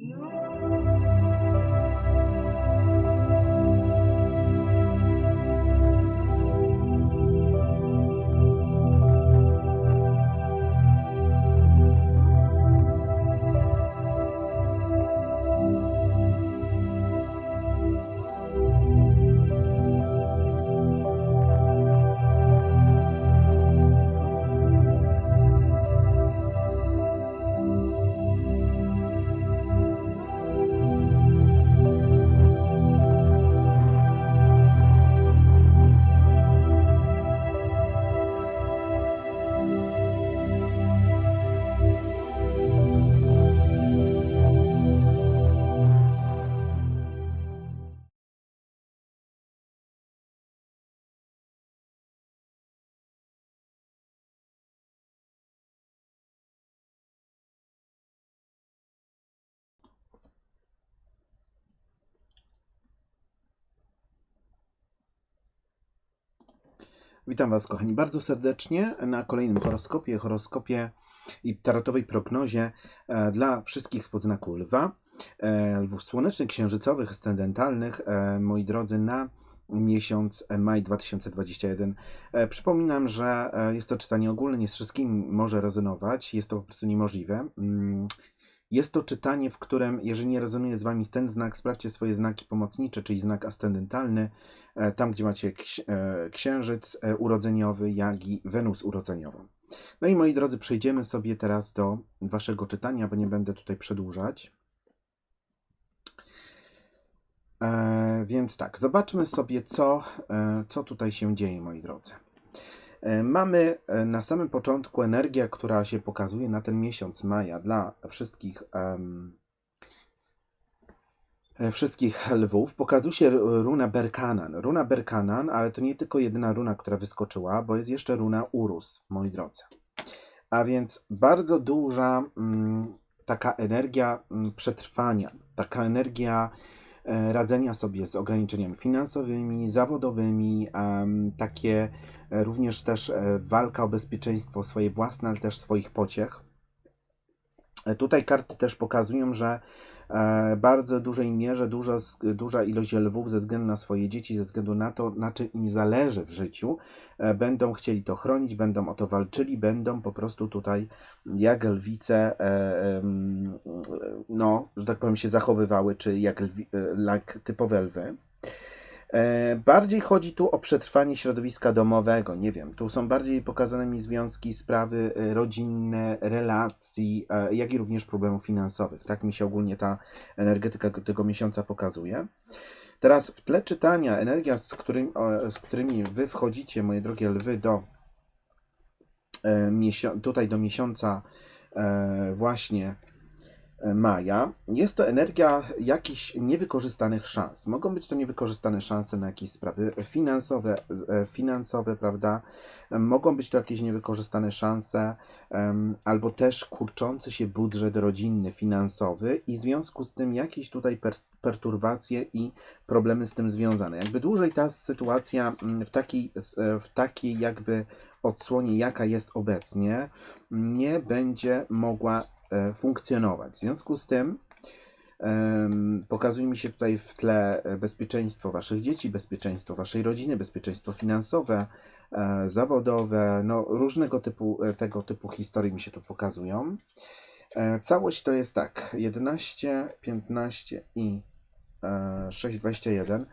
Mm-hmm. Witam Was, kochani, bardzo serdecznie na kolejnym horoskopie, horoskopie i tarotowej prognozie e, dla wszystkich z podznaku Lwa, e, lwów słonecznych, księżycowych, ascendentalnych, e, moi drodzy, na miesiąc maj 2021. E, Przypominam, że jest to czytanie ogólne, nie z wszystkim może rezonować, jest to po prostu niemożliwe. Jest to czytanie, w którym, jeżeli nie rezonuje z Wami ten znak, sprawdźcie swoje znaki pomocnicze, czyli znak ascendentalny, e, tam gdzie macie e, księżyc e, urodzeniowy, jak i Wenus urodzeniową. No i moi drodzy, przejdziemy sobie teraz do Waszego czytania, bo nie będę tutaj przedłużać. Więc tak, zobaczmy sobie, co, co tutaj się dzieje, moi drodzy. E, Mamy e, na samym początku energię, która się pokazuje na ten miesiąc maja dla wszystkich, e, wszystkich lwów. Pokazuje się ru- runa Berkanan. Runa Berkanan, ale to nie tylko jedyna runa, która wyskoczyła, bo jest jeszcze runa Urus, moi drodzy. A więc bardzo duża mm, taka energia mm, przetrwania, taka energia radzenia sobie z ograniczeniami finansowymi, zawodowymi, takie e, również też e, walka o bezpieczeństwo swoje własne, ale też swoich pociech. E, Tutaj karty też pokazują, że e, bardzo dużej mierze duża, duża ilość lwów ze względu na swoje dzieci, ze względu na to, na czym im zależy w życiu, e, będą chcieli to chronić, będą o to walczyli, będą po prostu tutaj jak lwice, e, em, no, że tak powiem, się zachowywały, czy jak, lwi, e, jak typowe lwy. E, Bardziej chodzi tu o przetrwanie środowiska domowego. Nie wiem, tu są bardziej pokazane mi związki, sprawy e, rodzinne, relacji, e, jak i również problemów finansowych. Tak mi się ogólnie ta energetyka tego miesiąca pokazuje. Teraz w tle czytania, energia, z, którym, z którymi wy wchodzicie, moje drogie lwy, do tutaj do miesiąca właśnie maja, jest to energia jakichś niewykorzystanych szans. Mogą być to niewykorzystane szanse na jakieś sprawy finansowe, e, finansowe, prawda? Mogą być to jakieś niewykorzystane szanse, albo też kurczący się budżet rodzinny, finansowy i w związku z tym jakieś tutaj per, perturbacje i problemy z tym związane. Jakby dłużej ta sytuacja mm, w takiej, e, w takiej jakby odsłonie, jaka jest obecnie, nie będzie mogła e, funkcjonować. W związku z tym pokazuje mi się tutaj w tle e, bezpieczeństwo Waszych dzieci, bezpieczeństwo Waszej rodziny, bezpieczeństwo finansowe, e, zawodowe, no różnego typu tego typu historii mi się tu pokazują. Całość to jest tak, 11, 15 i e, 6, 21. Mm,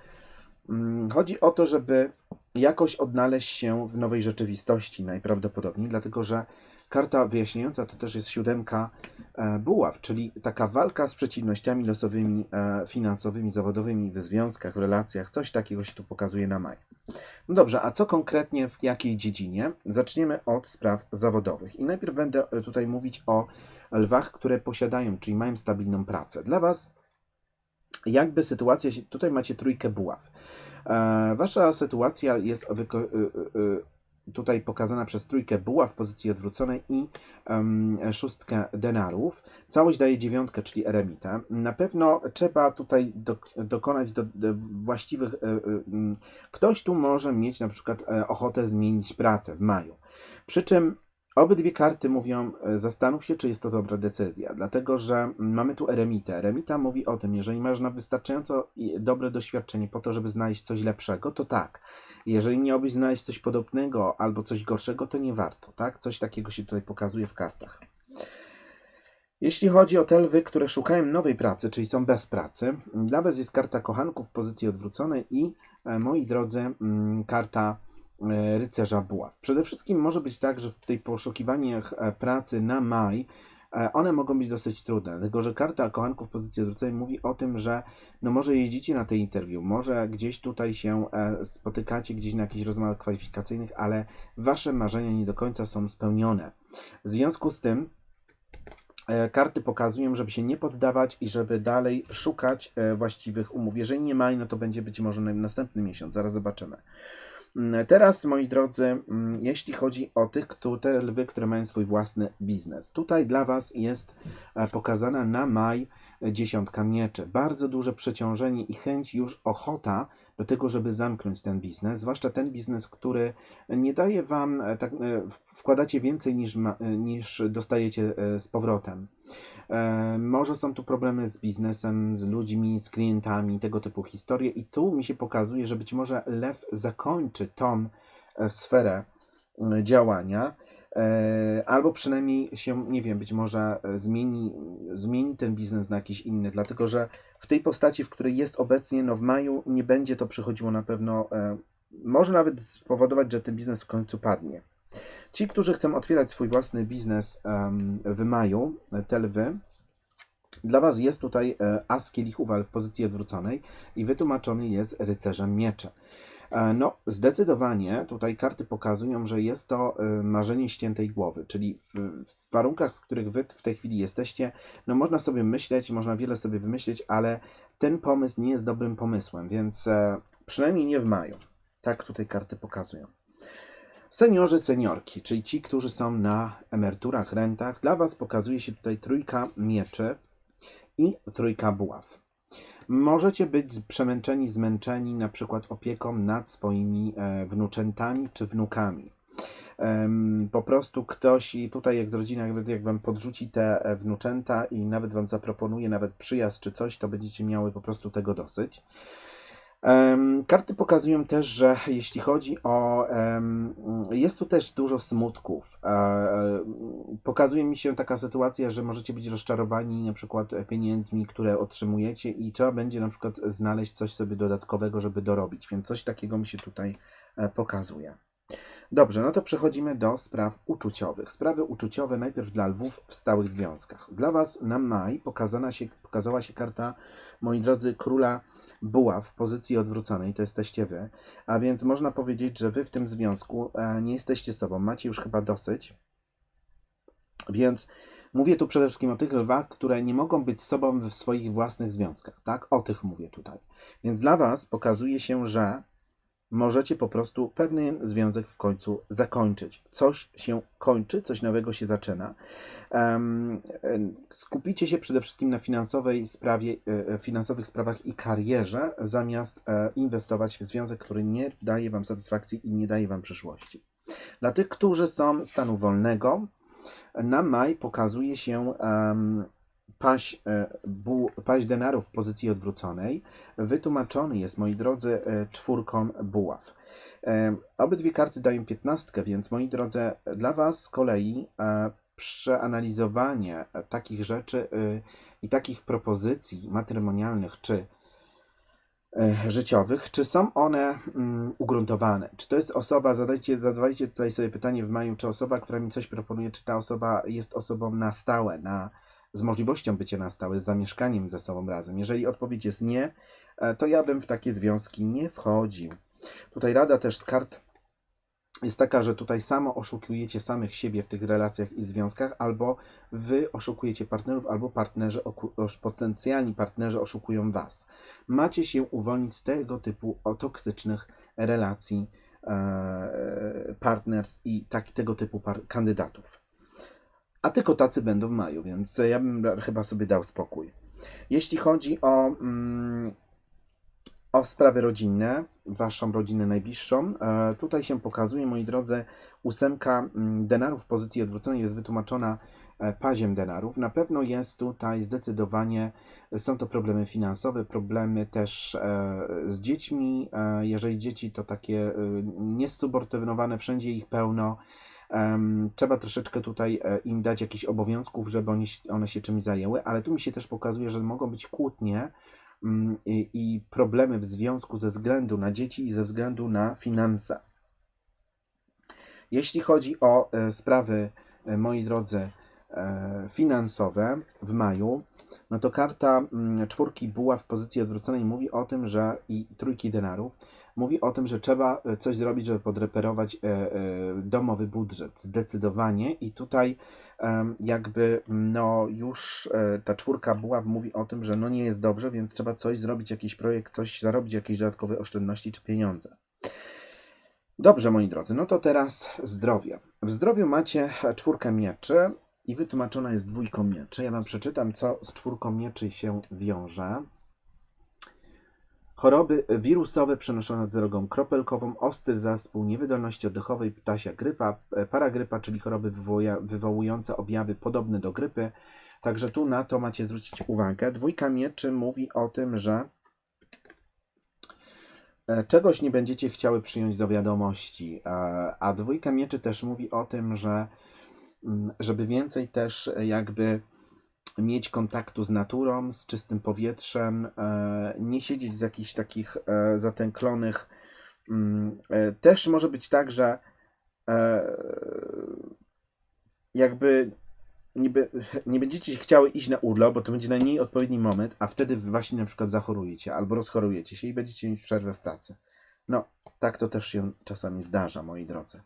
Chodzi o to, żeby jakoś odnaleźć się w nowej rzeczywistości najprawdopodobniej, dlatego że karta wyjaśniająca to też jest siódemka e, buław, czyli taka walka z przeciwnościami losowymi, e, finansowymi, zawodowymi w związkach, w relacjach. Coś takiego się tu pokazuje na maj. No dobrze, a co konkretnie w jakiej dziedzinie? Zaczniemy od spraw zawodowych. I najpierw będę e, tutaj mówić o lwach, które posiadają, czyli mają stabilną pracę. Dla Was jakby sytuacja, się- tutaj macie trójkę buław. E, Wasza sytuacja jest y, y, y, tutaj pokazana przez trójkę buław w pozycji odwróconej i szóstkę denarów. Całość daje dziewiątkę, czyli eremitę. Na pewno trzeba tutaj dok- dokonać do, właściwych. y, mm, Ktoś tu może mieć na przykład e, ochotę zmienić pracę w maju. Przy czym Obydwie karty mówią, e, zastanów się, czy jest to dobra decyzja, dlatego że mamy tu eremitę. Eremita mówi o tym, jeżeli masz na wystarczająco dobre doświadczenie po to, żeby znaleźć coś lepszego, to tak. Jeżeli miałbyś znaleźć coś podobnego albo coś gorszego, to nie warto, tak? Coś takiego się tutaj pokazuje w kartach. Jeśli chodzi o te lwy, które szukają nowej pracy, czyli są bez pracy, dla Was jest karta kochanków w pozycji odwróconej i, e, moi drodzy, mm, karta rycerza buław. Przede wszystkim może być tak, że w tej poszukiwaniach e, pracy na maj e, one mogą być dosyć trudne, dlatego że karta kochanków pozycji odwróconej mówi o tym, że no może jeździcie na te interwiu, może gdzieś tutaj się e, spotykacie, gdzieś na jakichś rozmowach kwalifikacyjnych, ale Wasze marzenia nie do końca są spełnione. W związku z tym e, karty pokazują, żeby się nie poddawać i żeby dalej szukać e, właściwych umów. Jeżeli nie maj, no to będzie być może na następny miesiąc, zaraz zobaczymy. Mm, Teraz, moi drodzy, mm, jeśli chodzi o tych, te lwy, które mają swój własny biznes. Tutaj dla Was jest e, pokazana na maj dziesiątka mieczy. Bardzo duże przeciążenie i chęć, już ochota do tego, żeby zamknąć ten biznes, zwłaszcza ten biznes, który nie daje Wam, e, tak, e, wkładacie więcej niż, e, niż dostajecie z powrotem. Może są tu problemy z biznesem, z ludźmi, z klientami, tego typu historie i tu mi się pokazuje, że być może lew zakończy tą sferę działania, albo przynajmniej się, nie wiem, być może e, zmieni, zmieni ten biznes na jakiś inny, dlatego że w tej postaci, w której jest obecnie, no w maju nie będzie to przychodziło na pewno, e, może nawet spowodować, że ten biznes w końcu padnie. Ci, którzy chcą otwierać swój własny biznes w maju, e, te lwy, dla Was jest tutaj e, as kielichów, ale w pozycji odwróconej i wytłumaczony jest rycerzem miecze. E, No, zdecydowanie tutaj karty pokazują, że jest to e, marzenie ściętej głowy, czyli w, w warunkach, w których Wy w tej chwili jesteście, no można sobie myśleć, można wiele sobie wymyślić, ale ten pomysł nie jest dobrym pomysłem, więc e, przynajmniej nie w maju. Tak tutaj karty pokazują. Seniorzy, seniorki, czyli ci, którzy są na emeryturach, rentach, dla Was pokazuje się tutaj trójka mieczy i trójka buław. Możecie być przemęczeni, zmęczeni na przykład opieką nad swoimi e, wnuczętami czy wnukami. Po prostu ktoś, i tutaj jak z rodziny, nawet jak wam podrzuci te e, wnuczęta i nawet wam zaproponuje nawet przyjazd czy coś, to będziecie miały po prostu tego dosyć. Karty pokazują też, że jeśli chodzi o. Jest tu też dużo smutków. E, e, Pokazuje mi się taka sytuacja, że możecie być rozczarowani na przykład pieniędzmi, które otrzymujecie, i trzeba będzie na przykład znaleźć coś sobie dodatkowego, żeby dorobić. Więc coś takiego mi się tutaj e, pokazuje. Dobrze, no to przechodzimy do spraw uczuciowych. Sprawy uczuciowe najpierw dla lwów w stałych związkach. Dla Was na maj pokazana się, pokazała się karta, moi drodzy, króla buław w pozycji odwróconej, to jesteście Wy. A więc można powiedzieć, że Wy w tym związku e, nie jesteście sobą, macie już chyba dosyć. Więc mówię tu przede wszystkim o tych lwach, które nie mogą być sobą w swoich własnych związkach, tak? O tych mówię tutaj. Więc dla Was pokazuje się, że możecie po prostu pewien związek w końcu zakończyć. Coś się kończy, coś nowego się zaczyna. Skupicie się przede wszystkim na finansowej sprawie, e, e, finansowych sprawach i karierze, zamiast e, inwestować w związek, który nie daje Wam satysfakcji i nie daje Wam przyszłości. Dla tych, którzy są stanu wolnego, na maj pokazuje się em, paź, e, bu, paź denarów w pozycji odwróconej. Wytłumaczony jest, moi drodzy, e, czwórką buław. E, Obydwie karty dają piętnastkę, więc moi drodzy, dla Was z kolei przeanalizowanie takich rzeczy i takich propozycji matrymonialnych czy życiowych, czy są one mm, ugruntowane? Czy to jest osoba, zadajcie, zadawajcie tutaj sobie pytanie w maju, czy osoba, która mi coś proponuje, czy ta osoba jest osobą na stałe, na, z możliwością bycia na stałe, z zamieszkaniem ze sobą razem? Jeżeli odpowiedź jest nie, e, to ja bym w takie związki nie wchodził. Tutaj rada też z kart jest taka, że tutaj samo oszukujecie samych siebie w tych relacjach i związkach, albo wy oszukujecie partnerów, albo partnerzy, potencjalni partnerzy oszukują was. Macie się uwolnić z tego typu toksycznych relacji, e, partners i tak, tego typu kandydatów. A tylko tacy będą w maju, więc ja bym chyba sobie dał spokój. Jeśli chodzi o mm, o sprawy rodzinne, waszą rodzinę najbliższą. E, tutaj się pokazuje, moi drodzy, ósemka mm, denarów w pozycji odwróconej jest wytłumaczona e, paziem denarów. Na pewno jest tutaj zdecydowanie, są to problemy finansowe, problemy też e, z dziećmi. E, jeżeli dzieci to takie e, niesubordynowane, wszędzie ich pełno. Trzeba troszeczkę tutaj e, im dać jakichś obowiązków, żeby one się czymś zajęły, ale tu mi się też pokazuje, że mogą być kłótnie mm, i, problemy w związku ze względu na dzieci i ze względu na finanse. Jeśli chodzi o e, sprawy, e, moi drodzy, finansowe w maju, no to karta mm, czwórki buła w pozycji odwróconej mówi o tym, że i trójki denarów mówi o tym, że trzeba e, coś zrobić, żeby podreperować e, e, domowy budżet. Zdecydowanie. I tutaj jakby no już ta czwórka buław mówi o tym, że no nie jest dobrze, więc trzeba coś zrobić, jakiś projekt, coś zarobić, jakieś dodatkowe oszczędności czy pieniądze. Dobrze, moi drodzy, no to teraz zdrowie. W zdrowiu macie czwórkę mieczy i wytłumaczona jest dwójką mieczy. Ja wam przeczytam, co z czwórką mieczy się wiąże. Choroby wirusowe przenoszone drogą kropelkową, ostry zespół niewydolności oddechowej, ptasia grypa, e, paragrypa, czyli choroby wywołujące objawy podobne do grypy. Także tu na to macie zwrócić uwagę. Dwójka mieczy mówi o tym, że e, czegoś nie będziecie chciały przyjąć do wiadomości. A dwójka mieczy też mówi o tym, że mm, żeby więcej też jakby mieć kontaktu z naturą, z czystym powietrzem, e, nie siedzieć z jakichś takich e, zatęklonych. mm, e, Też może być tak, że jakby nie będziecie chciały iść na urlop, bo to będzie najmniej odpowiedni moment, a wtedy właśnie na przykład zachorujecie albo rozchorujecie się i będziecie mieć przerwę w pracy. No, tak to też się czasami zdarza, moi drodzy.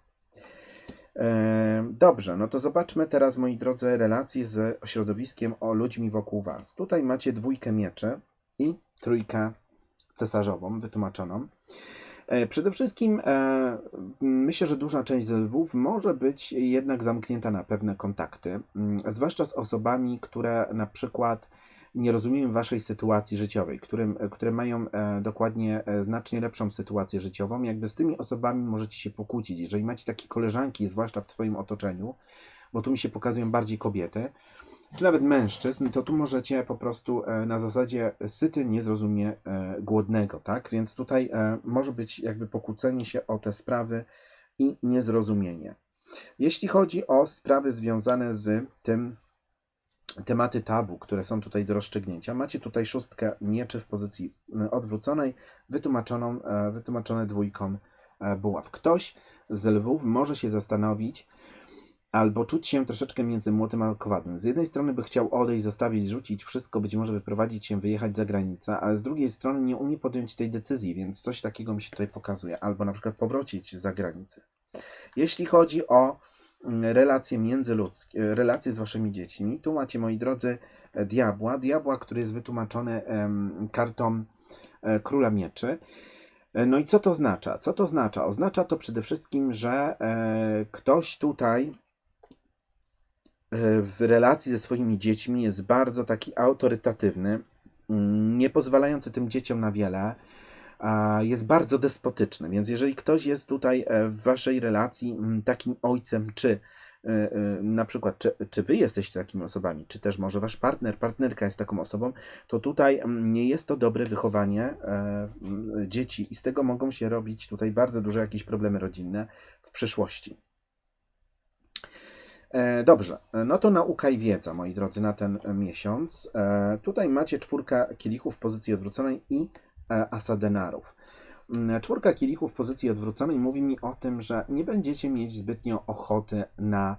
Dobrze, no to zobaczmy teraz, moi drodzy, relacje z środowiskiem o ludźmi wokół Was. Tutaj macie dwójkę mieczy i trójkę cesarzową, wytłumaczoną. E, Przede wszystkim e, myślę, że duża część z lwów może być jednak zamknięta na pewne kontakty, mm, zwłaszcza z osobami, które na przykład nie rozumieją Waszej sytuacji życiowej, którym, które mają e, dokładnie e, znacznie lepszą sytuację życiową. Jakby z tymi osobami możecie się pokłócić. Jeżeli macie takie koleżanki, zwłaszcza w Twoim otoczeniu, bo tu mi się pokazują bardziej kobiety, czy nawet mężczyzn, to tu możecie po prostu e, na zasadzie syty nie zrozumie głodnego, tak? Więc tutaj może być jakby pokłócenie się o te sprawy i niezrozumienie. Jeśli chodzi o sprawy związane z tym tematy tabu, które są tutaj do rozstrzygnięcia, macie tutaj szóstkę mieczy w pozycji y, odwróconej, wytłumaczoną, e, wytłumaczone dwójką e, buław. Ktoś z lwów może się zastanowić, albo czuć się troszeczkę między młotem a kowadłem. Z jednej strony by chciał odejść, zostawić, rzucić wszystko, być może wyprowadzić się, wyjechać za granicę, ale z drugiej strony nie umie podjąć tej decyzji, więc coś takiego mi się tutaj pokazuje. Albo na przykład powrócić za granicę. Jeśli chodzi o relacje międzyludzkie, relacje z waszymi dziećmi, tu macie, moi drodzy, diabła. Diabła, który jest wytłumaczony kartą e, króla mieczy. E, No i co to oznacza? Co to oznacza? Oznacza to przede wszystkim, że e, ktoś tutaj w relacji ze swoimi dziećmi jest bardzo taki autorytatywny, mm, nie pozwalający tym dzieciom na wiele, jest bardzo despotyczny. Więc jeżeli ktoś jest tutaj e, w waszej relacji takim ojcem, czy e, e, na przykład, czy, czy wy jesteście takimi osobami, czy też może wasz partner, partnerka jest taką osobą, to tutaj nie jest to dobre wychowanie dzieci i z tego mogą się robić tutaj bardzo duże jakieś problemy rodzinne w przyszłości. Dobrze, no to nauka i wiedza, moi drodzy, na ten miesiąc. Tutaj macie czwórka kielichów w pozycji odwróconej i e, asa denarów. Mm, Czwórka kielichów w pozycji odwróconej mówi mi o tym, że nie będziecie mieć zbytnio ochoty na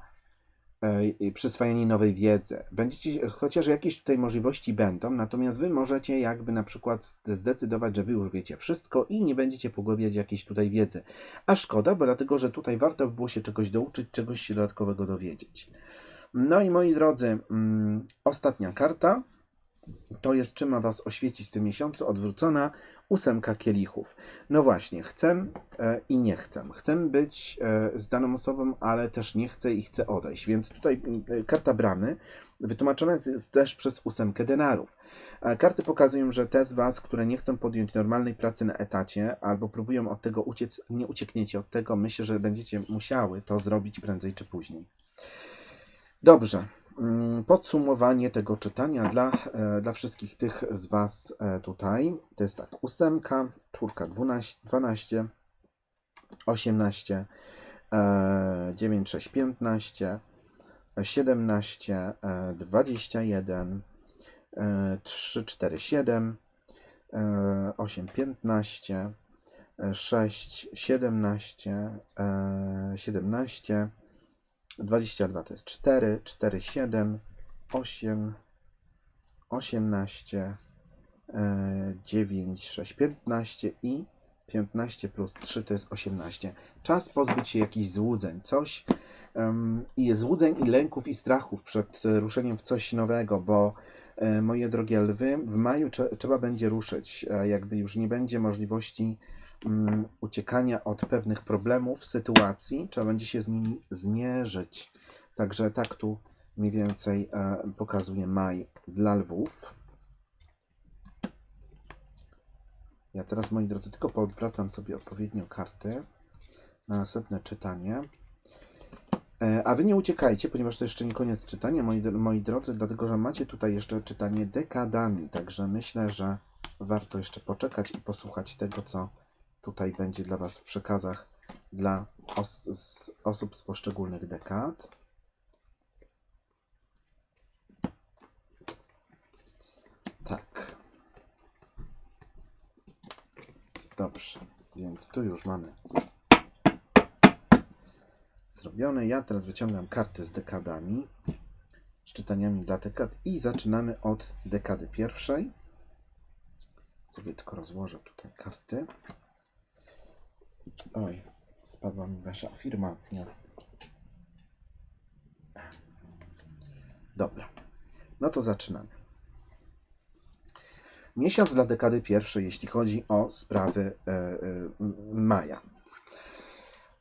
e, przyswajanie nowej wiedzy. Będziecie, chociaż jakieś tutaj możliwości będą, natomiast wy możecie jakby na przykład zdecydować, że wy już wiecie wszystko i nie będziecie pogłębiać jakiejś tutaj wiedzy. A szkoda, bo dlatego, że tutaj warto by było się czegoś douczyć, czegoś się dodatkowego dowiedzieć. No i moi drodzy, mm, ostatnia karta to jest czym ma Was oświecić w tym miesiącu, odwrócona ósemka kielichów. No właśnie, chcę e, i nie chcę. Chcę być e, z daną osobą, ale też nie chcę i chcę odejść. Więc tutaj e, karta bramy wytłumaczona jest, też przez ósemkę denarów. Karty pokazują, że te z Was, które nie chcą podjąć normalnej pracy na etacie albo próbują od tego uciec, nie uciekniecie od tego. Myślę, że będziecie musiały to zrobić prędzej czy później. Dobrze. Mm, Podsumowanie tego czytania dla, e, dla wszystkich tych z Was e, tutaj. To jest tak. Ósemka, czwórka, 12, 12 18, e, 9, 6, 15, 17, e, 21, e, 3, 4, 7, e, 8, 22 to jest 4, 4, 7, 8, 18, e, 9, 6, 15 i 15 plus 3 to jest 18. Czas pozbyć się jakichś złudzeń, coś em, i złudzeń i lęków i strachów przed ruszeniem w coś nowego, bo e, moje drogie lwy, w maju trze- trzeba będzie ruszyć, jakby już nie będzie możliwości mm, uciekania od pewnych problemów, sytuacji, trzeba będzie się z nimi zmierzyć. Także tak tu mniej więcej e, pokazuje maj dla lwów. Ja teraz, moi drodzy, tylko poodwracam sobie odpowiednio karty na następne czytanie. E, A wy nie uciekajcie, ponieważ to jeszcze nie koniec czytania, moi, moi drodzy, dlatego że macie tutaj jeszcze czytanie dekadami, także myślę, że warto jeszcze poczekać i posłuchać tego, co tutaj będzie dla was w przekazach dla os z osób z poszczególnych dekad. Tak. Dobrze, więc tu już mamy zrobione. Ja teraz wyciągam karty z dekadami, z czytaniami dla dekad i zaczynamy od dekady pierwszej. Sobie tylko rozłożę tutaj karty. Oj, spadła mi wasza afirmacja. Dobra, no to zaczynamy. Miesiąc dla dekady pierwszej, jeśli chodzi o sprawy e, e, maja.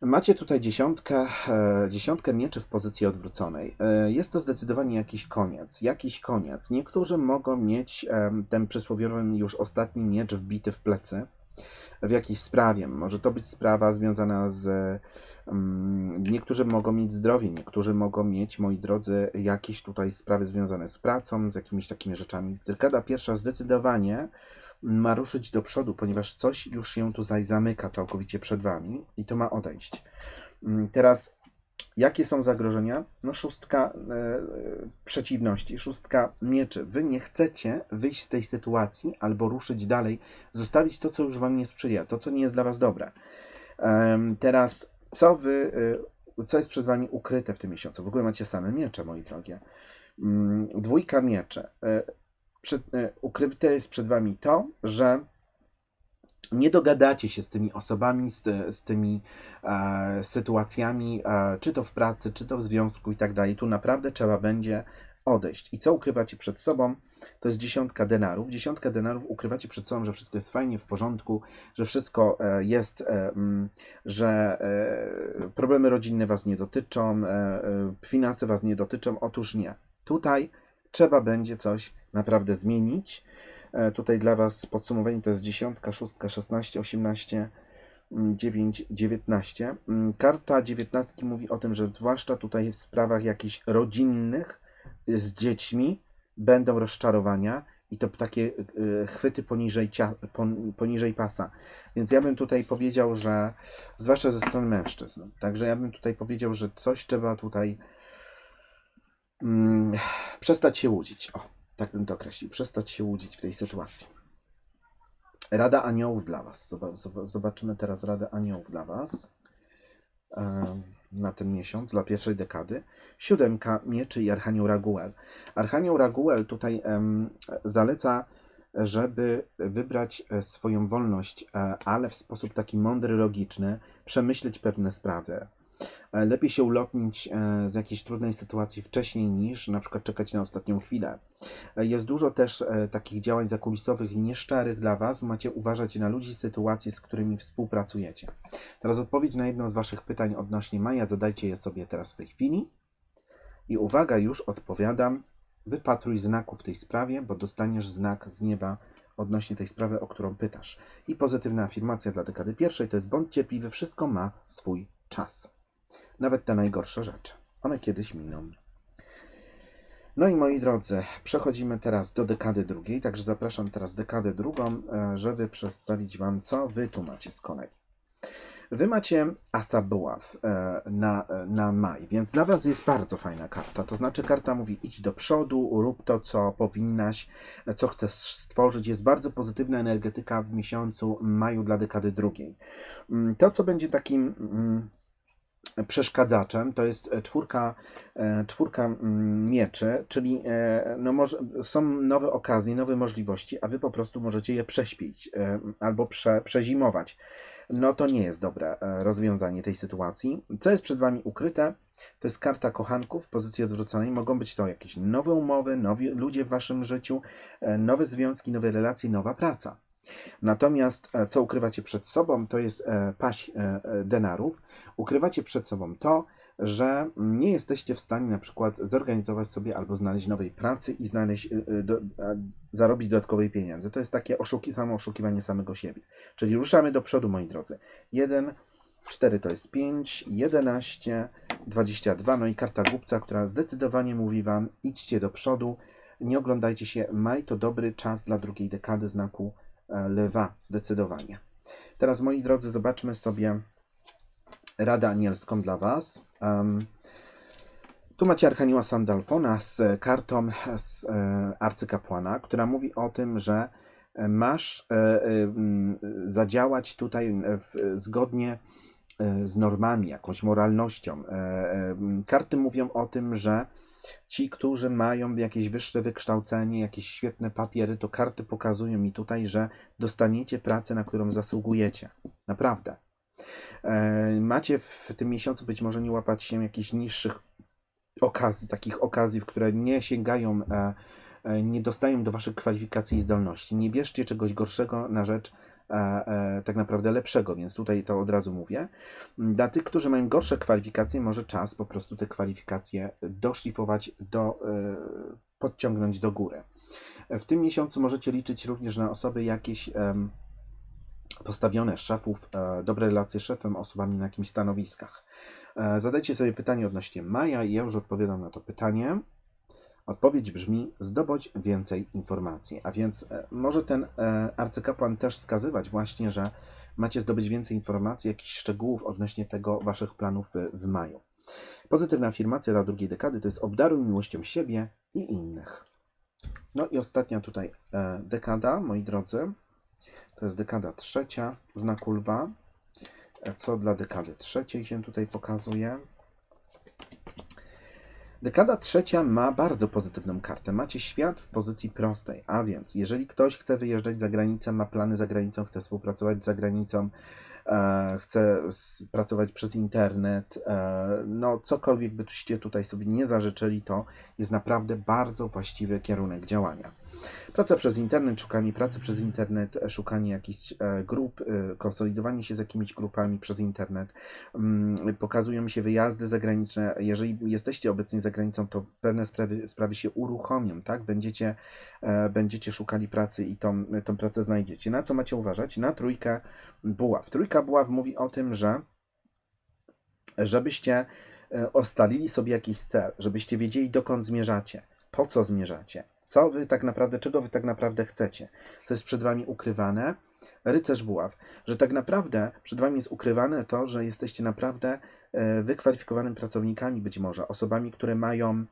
Macie tutaj dziesiątkę, e, dziesiątkę mieczy w pozycji odwróconej. Jest to zdecydowanie jakiś koniec. Jakiś koniec. Niektórzy mogą mieć ten przysłowiowy już ostatni miecz wbity w plecy w jakiejś sprawie. Może to być sprawa związana z. mm, Niektórzy mogą mieć zdrowie, niektórzy mogą mieć, moi drodzy, jakieś tutaj sprawy związane z pracą, z jakimiś takimi rzeczami. Dekada pierwsza zdecydowanie ma ruszyć do przodu, ponieważ coś już się tutaj zamyka całkowicie przed Wami i to ma odejść. Mm, Teraz, jakie są zagrożenia? No, szóstka e, e, przeciwności, szóstka mieczy. Wy nie chcecie wyjść z tej sytuacji albo ruszyć dalej, zostawić to, co już Wam nie sprzyja, to, co nie jest dla Was dobre. Teraz, co Wy, e, co jest przed Wami ukryte w tym miesiącu? W ogóle macie same miecze, moi drogie. Mm, Dwójka miecze. E, przed, ukryte jest przed Wami to, że nie dogadacie się z tymi osobami, z, z tymi e, sytuacjami, e, czy to w pracy, czy to w związku i tak dalej. Tu naprawdę trzeba będzie odejść. I co ukrywacie przed sobą? To jest dziesiątka denarów. Dziesiątka denarów ukrywacie przed sobą, że wszystko jest fajnie, w porządku, że wszystko e, jest, e, mm, że e, problemy rodzinne Was nie dotyczą, finanse Was nie dotyczą. Otóż nie. Tutaj trzeba będzie coś naprawdę zmienić. E, Tutaj dla Was podsumowanie to jest dziesiątka, szóstka, 16, 18, mm, 9, 19. Mm, Karta dziewiętnastki mówi o tym, że zwłaszcza tutaj w sprawach jakichś rodzinnych y, z dziećmi będą rozczarowania i to takie y, chwyty poniżej, poniżej pasa. Więc ja bym tutaj powiedział, że zwłaszcza ze strony mężczyzn. Także ja bym tutaj powiedział, że coś trzeba tutaj mm, przestać się łudzić. O, tak bym to określił. Przestać się łudzić w tej sytuacji. Rada aniołów dla Was. Zoba- zoba- Zobaczymy teraz radę aniołów dla Was na ten miesiąc, dla pierwszej dekady. Siódemka mieczy i Archanioł Raguel. Archanioł Raguel tutaj zaleca, żeby wybrać e, swoją wolność, e, ale w sposób taki mądry, logiczny, przemyśleć pewne sprawy. E, Lepiej się ulotnić e, z jakiejś trudnej sytuacji wcześniej niż na przykład czekać na ostatnią chwilę. E, Jest dużo też takich działań zakulisowych nieszczerych dla Was. Macie uważać na ludzi, sytuacje, z którymi współpracujecie. Teraz odpowiedź na jedno z Waszych pytań odnośnie Maja zadajcie je sobie teraz w tej chwili. I uwaga, już odpowiadam wypatruj znaku w tej sprawie, bo dostaniesz znak z nieba odnośnie tej sprawy, o którą pytasz. I pozytywna afirmacja dla dekady pierwszej to jest bądź cierpliwy, wszystko ma swój czas. Nawet te najgorsze rzeczy. One kiedyś miną. No i moi drodzy, przechodzimy teraz do dekady drugiej, także zapraszam teraz dekadę drugą, e, żeby przedstawić Wam, co Wy tu macie z kolei. Wy macie Asa Buław e, na, e, na maj, więc dla Was jest bardzo fajna karta. To znaczy, karta mówi: idź do przodu, rób to, co powinnaś, co chcesz stworzyć. Jest bardzo pozytywna energetyka w miesiącu maju dla dekady drugiej. Mm, To, co będzie takim. Przeszkadzaczem, to jest e, czwórka, e, czwórka mm, mieczy, czyli e, no może, są nowe okazje, nowe możliwości, a wy po prostu możecie je prześpić albo prze, przezimować. No to nie jest dobre rozwiązanie tej sytuacji. Co jest przed wami ukryte? To jest karta kochanków w pozycji odwróconej. Mogą być to jakieś nowe umowy, nowi ludzie w waszym życiu, nowe związki, nowe relacje, nowa praca. Natomiast e, co ukrywacie przed sobą, to jest e, paść e, denarów. Ukrywacie przed sobą to, że nie jesteście w stanie na przykład zorganizować sobie albo znaleźć nowej pracy i znaleźć, do, zarobić dodatkowe pieniądze. To jest takie oszuki, samo oszukiwanie samego siebie. Czyli ruszamy do przodu, moi drodzy. 1, 4 to jest 5, 11, 22, no i karta głupca, która zdecydowanie mówi Wam, idźcie do przodu, nie oglądajcie się, maj to dobry czas dla drugiej dekady znaku e, lewa, zdecydowanie. Teraz, moi drodzy, zobaczmy sobie radę anielską dla Was. Em, tu macie Archanioła Sandalfona z kartą z e, arcykapłana, która mówi o tym, że masz e, zadziałać tutaj zgodnie z normami, jakąś moralnością. Karty mówią o tym, że ci, którzy mają jakieś wyższe wykształcenie, jakieś świetne papiery, to karty pokazują mi tutaj, że dostaniecie pracę, na którą zasługujecie. Naprawdę. E, Macie w tym miesiącu być może nie łapać się jakichś niższych okazji, takich okazji, w które nie sięgają, e, e, nie dostają do Waszych kwalifikacji i zdolności. Nie bierzcie czegoś gorszego na rzecz tak naprawdę lepszego, więc tutaj to od razu mówię. Dla tych, którzy mają gorsze kwalifikacje, może czas po prostu te kwalifikacje doszlifować, do, e, podciągnąć do góry. W tym miesiącu możecie liczyć również na osoby jakieś postawione szefów, e, dobre relacje z szefem, osobami na jakimś stanowiskach. E, Zadajcie sobie pytanie odnośnie maja i ja już odpowiadam na to pytanie. Odpowiedź brzmi: zdobądź więcej informacji. A więc e, może ten e, arcykapłan też wskazywać właśnie, że macie zdobyć więcej informacji, jakichś szczegółów odnośnie tego waszych planów w, w maju. Pozytywna afirmacja dla drugiej dekady to jest obdaruj miłością siebie i innych. No i ostatnia tutaj e, dekada, moi drodzy. To jest dekada trzecia znaku lwa. E, Co dla dekady trzeciej się tutaj pokazuje? Dekada trzecia ma bardzo pozytywną kartę. Macie świat w pozycji prostej, a więc jeżeli ktoś chce wyjeżdżać za granicę, ma plany za granicą, chce współpracować za granicą, e, chce pracować przez internet, e, no cokolwiek byście tutaj sobie nie zażyczyli, to jest naprawdę bardzo właściwy kierunek działania. Praca przez internet, szukanie pracy przez internet, e, szukanie jakichś e, grup, e, konsolidowanie się z jakimiś grupami przez internet. Mm, Pokazują mi się wyjazdy zagraniczne. Jeżeli jesteście obecnie za granicą, to pewne sprawy, sprawy się uruchomią, tak? Będziecie, będziecie szukali pracy i tą, tą pracę znajdziecie. Na co macie uważać? Na trójkę buław. Trójka buław mówi o tym, że żebyście ustalili sobie jakiś cel, żebyście wiedzieli dokąd zmierzacie, po co zmierzacie, co wy tak naprawdę, czego wy tak naprawdę chcecie. To jest przed wami ukrywane. Rycerz buław, że tak naprawdę przed wami jest ukrywane to, że jesteście naprawdę e, wykwalifikowanymi pracownikami, być może osobami, które mają,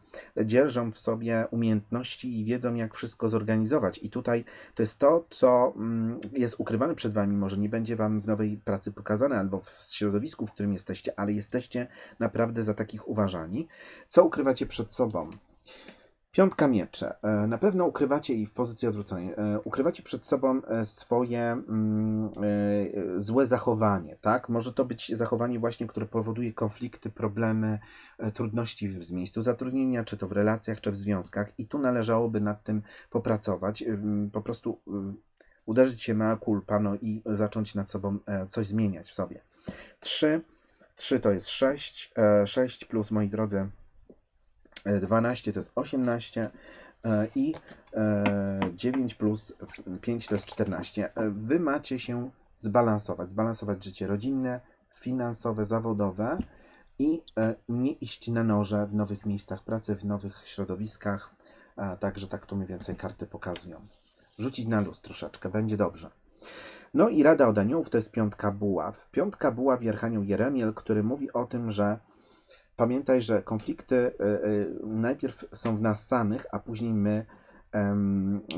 dzierżą w sobie umiejętności i wiedzą, jak wszystko zorganizować. I tutaj to jest to, co mm, jest ukrywane przed wami. Może nie będzie wam w nowej pracy pokazane albo w środowisku, w którym jesteście, ale jesteście naprawdę za takich uważani. Co ukrywacie przed sobą? Piątka miecze. E, Na pewno ukrywacie i w pozycji odwróconej. e, Ukrywacie przed sobą e, swoje mm, złe zachowanie, tak? Może to być zachowanie właśnie, które powoduje konflikty, problemy, trudności w miejscu zatrudnienia, czy to w relacjach, czy w związkach. I tu należałoby nad tym popracować. Po prostu uderzyć się na kulpa, no i zacząć nad sobą coś zmieniać w sobie. Trzy. Trzy to jest sześć. E, Sześć plus, moi drodzy, 12 to jest 18, E, I e, 9 plus 5 to jest 14. E, Wy macie się zbalansować, zbalansować życie rodzinne, finansowe, zawodowe i e, nie iść na noże w nowych miejscach pracy, w nowych środowiskach. Także tak tu mniej więcej karty pokazują. Rzucić na luz troszeczkę, będzie dobrze. No i Rada od Aniołów to jest piątka buław. Piątka buław i Archanioł Jeremiel, który mówi o tym, że pamiętaj, że konflikty y, y, najpierw są w nas samych, a później my.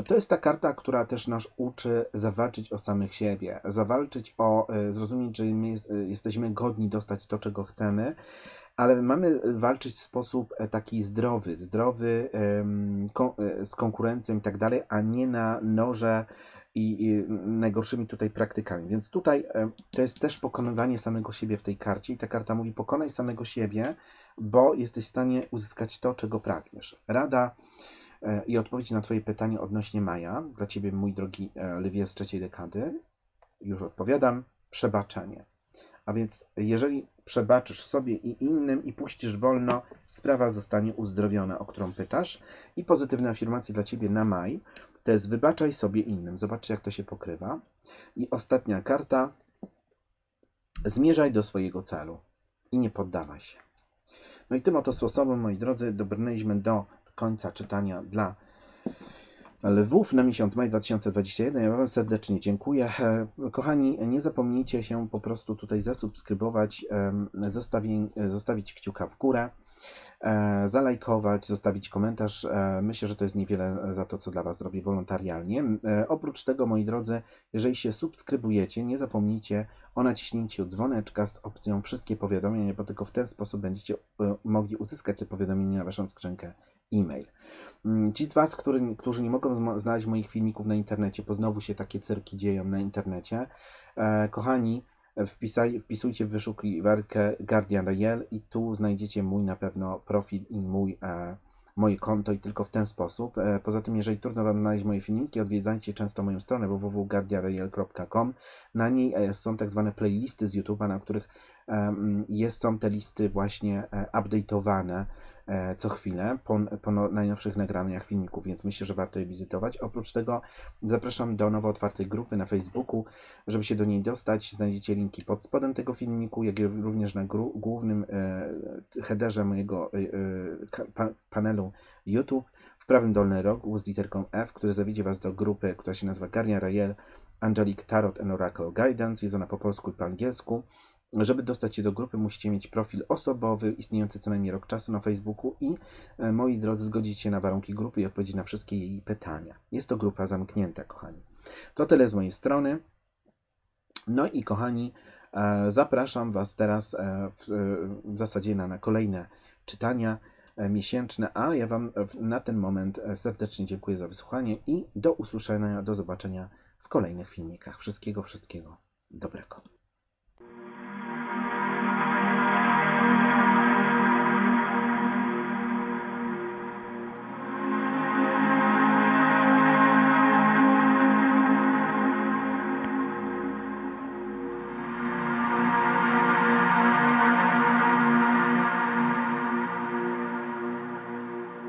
To jest ta karta, która też nas uczy zawalczyć o samych siebie, zawalczyć o y, zrozumieć, że my jest- jesteśmy godni dostać to, czego chcemy, ale mamy walczyć w sposób e, taki zdrowy, zdrowy e, z konkurencją i tak dalej, a nie na noże i, najgorszymi tutaj praktykami. Więc tutaj e, to jest też pokonywanie samego siebie w tej karcie i ta karta mówi pokonaj samego siebie, bo jesteś w stanie uzyskać to, czego pragniesz. Rada e, i odpowiedź na Twoje pytanie odnośnie Maja, dla Ciebie mój drogi e, Lwie z trzeciej dekady, już odpowiadam, przebaczenie. A więc jeżeli przebaczysz sobie i innym i puścisz wolno, sprawa zostanie uzdrowiona, o którą pytasz. I pozytywne afirmacje dla Ciebie na maj to jest wybaczaj sobie innym. Zobaczcie, jak to się pokrywa. I ostatnia karta. Zmierzaj do swojego celu i nie poddawaj się. No i tym oto sposobem, moi drodzy, dobrnęliśmy do końca czytania dla Lwów na miesiąc maj 2021. Ja Wam serdecznie dziękuję. E, Kochani, nie zapomnijcie się po prostu tutaj zasubskrybować, em, zostawi, zostawić kciuka w górę, e, zalajkować, zostawić komentarz. E, Myślę, że to jest niewiele za to, co dla Was zrobię wolontarialnie. E, Oprócz tego, moi drodzy, jeżeli się subskrybujecie, nie zapomnijcie o naciśnięciu dzwoneczka z opcją wszystkie powiadomienia, bo tylko w ten sposób będziecie e, mogli uzyskać te powiadomienia na Waszą skrzynkę e-mail. Ci z Was, który, którzy nie mogą znaleźć moich filmików na internecie, bo znowu się takie cyrki dzieją na internecie, e, kochani, e, wpisaj, wpisujcie w wyszukiwarkę Guardian Real i tu znajdziecie mój na pewno profil i mój, e, moje konto i tylko w ten sposób. E, poza tym, jeżeli trudno Wam znaleźć moje filmiki, odwiedzajcie często moją stronę www.guardianreal.com. Na niej e, są tak zwane playlisty z YouTube'a, na których em, jest, są te listy właśnie e, update'owane e, co chwilę po, po no- najnowszych nagraniach filmików, więc myślę, że warto je wizytować. Oprócz tego zapraszam do nowo otwartej grupy na Facebooku, żeby się do niej dostać. Znajdziecie linki pod spodem tego filmiku, jak i również na głównym e, headerze mojego e, e, pa, panelu YouTube. W prawym dolnym rogu z literką F, który zawiedzie Was do grupy, która się nazywa Garnia Rayel Angelic Tarot and Oracle Guidance. Jest ona po polsku i po angielsku. Żeby dostać się do grupy, musicie mieć profil osobowy, istniejący co najmniej rok czasu na Facebooku i, e, moi drodzy, zgodzić się na warunki grupy i odpowiedzieć na wszystkie jej pytania. Jest to grupa zamknięta, kochani. To tyle z mojej strony. No i kochani, e, zapraszam Was teraz e, w, w zasadzie na, na kolejne czytania miesięczne, a ja Wam na ten moment serdecznie dziękuję za wysłuchanie i do usłyszenia, do zobaczenia w kolejnych filmikach. Wszystkiego, wszystkiego dobrego.